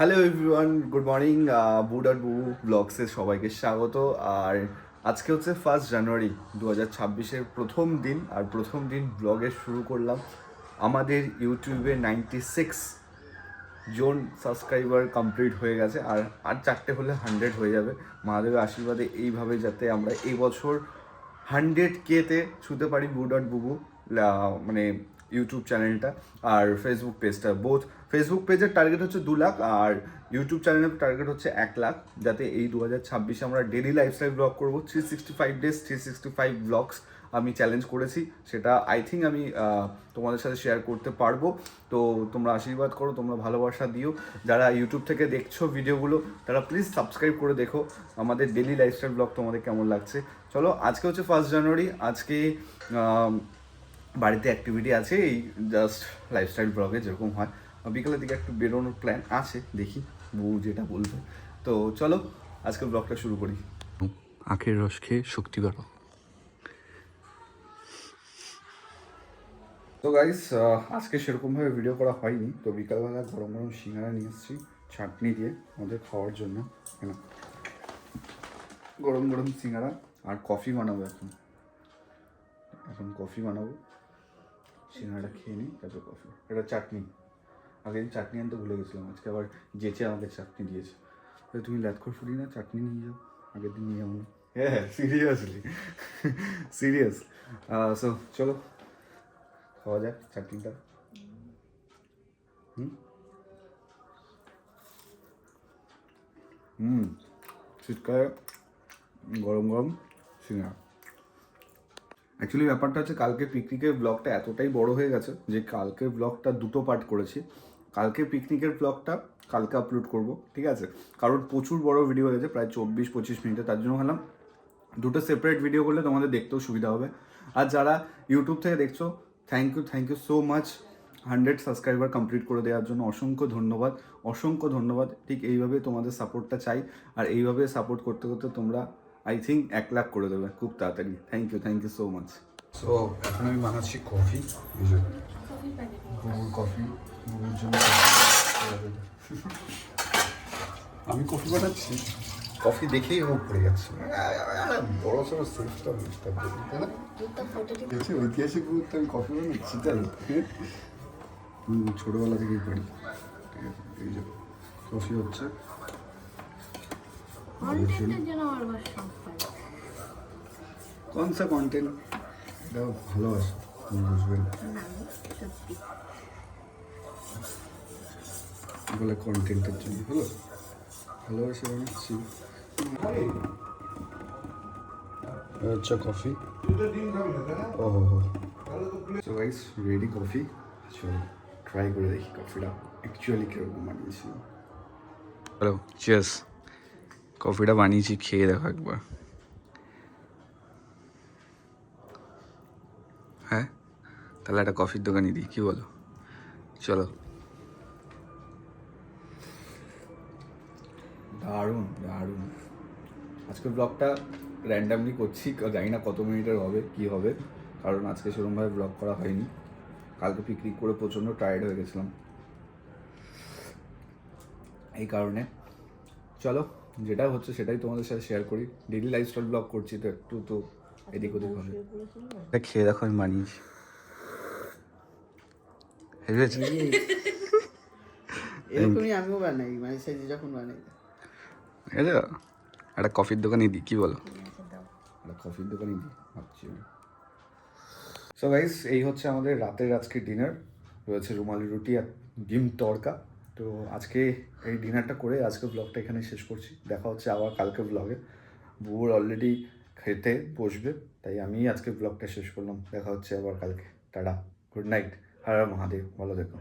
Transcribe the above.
Hello everyone good morning বুড আর বু ব্লগসে সবাইকে স্বাগত। আর আজকে হচ্ছে ফার্স্ট জানুয়ারি দু হাজার ছাব্বিশের প্রথম দিন। আর প্রথম দিন ব্লগে শুরু করলাম আমাদের ইউটিউবে নাইনটি সিক্স জন সাবস্ক্রাইবার কমপ্লিট হয়ে গেছে। আর আর চারটে হলে হান্ড্রেড হয়ে যাবে। মহাদেবের আশীর্বাদে এইভাবে যাতে আমরা এই বছর হান্ড্রেড কেতে ছুতে পারি বুড আর বুবু মানে ইউটিউব চ্যানেলটা আর ফেসবুক পেজটা বোথ ফেসবুক পেজের টার্গেট হচ্ছে দু লাখ আর ইউটিউব চ্যানেলের টার্গেট হচ্ছে এক লাখ, যাতে এই দু হাজার ছাব্বিশে আমরা ডেলি লাইফস্টাইল ব্লগ করব। Three sixty five days three sixty five vlogs আমি চ্যালেঞ্জ করেছি। সেটা আই থিঙ্ক আমি তোমাদের সাথে শেয়ার করতে পারব। তো তোমরা আশীর্বাদ করো, তোমরা ভালোবাসা দিও। যারা ইউটিউব থেকে দেখছ ভিডিওগুলো, তারা প্লিজ সাবস্ক্রাইব করে দেখো। আমাদের ডেলি লাইফস্টাইল ব্লগ তোমাদের কেমন লাগছে? চলো, আজকে হচ্ছে ফার্স্ট জানুয়ারি আজকে বাড়িতে অ্যাক্টিভিটি আছে এই জাস্ট লাইফস্টাইল ব্লগে যেরকম হয়। বিকালের দিকে একটু বেরোনোর প্ল্যান আছে দেখি বউ যেটা বলবে। তো চলো আজকে ব্লগটা শুরু করি। আখের রস খেয়ে শক্তি বাড়ো তো গাইস আজকে সেরকমভাবে ভিডিও করা হয়নি। তো বিকালবেলা গরম গরম সিঙ্গারা নিয়ে এসেছি চাটনি দিয়ে আমাদের খাওয়ার জন্য। গরম গরম সিঙ্গারা আর কফি বানাবো এখন। এখন কফি বানাবো। সিঙ্গারাটা খেয়ে নিই, তারপর কফি এটা চাটনি। আগে চাটনি আনতে ভুলে গেছিলাম, আজকে আবার যেচে আমাকে চাটনি দিয়েছে। তুমি ল্যাথখর ফুরি না, চাটনি নিয়ে যাও। আগের দিন নিয়ে যাব হ্যাঁ সিরিয়াসলি সিরিয়াস সো চলো, খাওয়া যাক চাটনিটা। হুম? হুম শীতকালে গরম গরম সিঙ্গারা। অ্যাকচুয়ালি ব্যাপারটা হচ্ছে কালকে পিকনিকের ব্লগটা এতটাই বড় হয়ে গেছে যে কালকে ব্লগটা দুটো পার্ট করেছি। কালকে পিকনিকের ব্লগটা কালকে আপলোড করব, ঠিক আছে? কারণ প্রচুর বড় ভিডিও হয়ে গেছে প্রায় চব্বিশ পঁচিশ মিনিটে, তার জন্য হলাম দুটো সেপারেট ভিডিও করলে তোমাদের দেখতেও সুবিধা হবে। আর যারা ইউটিউব থেকে দেখছ thank you thank you so much hundred subscriber complete করে দেওয়ার জন্য অসংখ্য ধন্যবাদ অসংখ্য ধন্যবাদ। ঠিক এইভাবে তোমাদের সাপোর্টটা চাই, আর এইভাবে সাপোর্ট করতে করতে তোমরা আই থিঙ্ক এক লাখ করে দেবে, খুব তাড়াতাড়ি। Thank you thank you so much so এখন আমি বানাচ্ছি কফি কফি জন্য আমি কফি বানাচ্ছি কফি দেখেই ও পড়ে যাচ্ছে। বড় সড়ো দেখছি, ঐতিহাসিক মুহূর্তে আমি কফি বানাচ্ছি, তাই ছোটবেলা থেকেই পড়ি ঠিক আছে, এই যে কফি হচ্ছে। কোন সা কন্টেন্ট এটা ভালোবাসা তুমি বুঝবেন বলে কন্টেন্টের জন্য হলো? ভালোবাসা বানাচ্ছি এই হচ্ছে কফি ও হো হো। সো গাইস রেডি কফি চলো ট্রাই করে দেখি কফিটা অ্যাকচুয়ালি কীরকম বানিয়েছি হ্যালো চিয়ার্স কফিটা বানিয়েছি, খেয়ে দেখো একবার। হ্যাঁ? তাহলে একটা কফির দোকানই দিই, কি বলো? চলো। দারুণ দারুণ। আজকের ব্লগটা র্যান্ডামলি করছি জানি না কত মিনিটের হবে, কি হবে। কারণ আজকে সেরকমভাবে ব্লগ করা হয়নি। কালকে পিকনিক করে প্রচণ্ড টায়ার্ড হয়ে গেছিলাম। এই কারণে। চলো। যেটা হচ্ছে সেটাই তোমাদের সাথে শেয়ার করি। ডেলি লাইফস্টাইল ব্লগ করছি তো একটু তো এদিক ওদিক হবে। এটা খেয়ে দেখো আমি ভেবেছি এরকমই আমিও বানাই মানে সাইজে যখন বানাই। এটা একটা কফির দোকানই দিই কি বলো? একটা কফির দোকানে দিই ভাবছি সো গাইস এই হচ্ছে আমাদের রাতের আজকে ডিনার রয়েছে রুমালি রুটি আর ডিম তড়কা। তো আজকে এই ডিনারটা করে আজকে ব্লগটা এখানে শেষ করছি। দেখা হচ্ছে আবার কালকে ব্লগে বুবুর অলরেডি খেতে বসবে, তাই আমি আজকে ব্লগটা শেষ করলাম। দেখা হচ্ছে আবার কালকে। Tata. Good night Har Mahadev. ভালো দেখো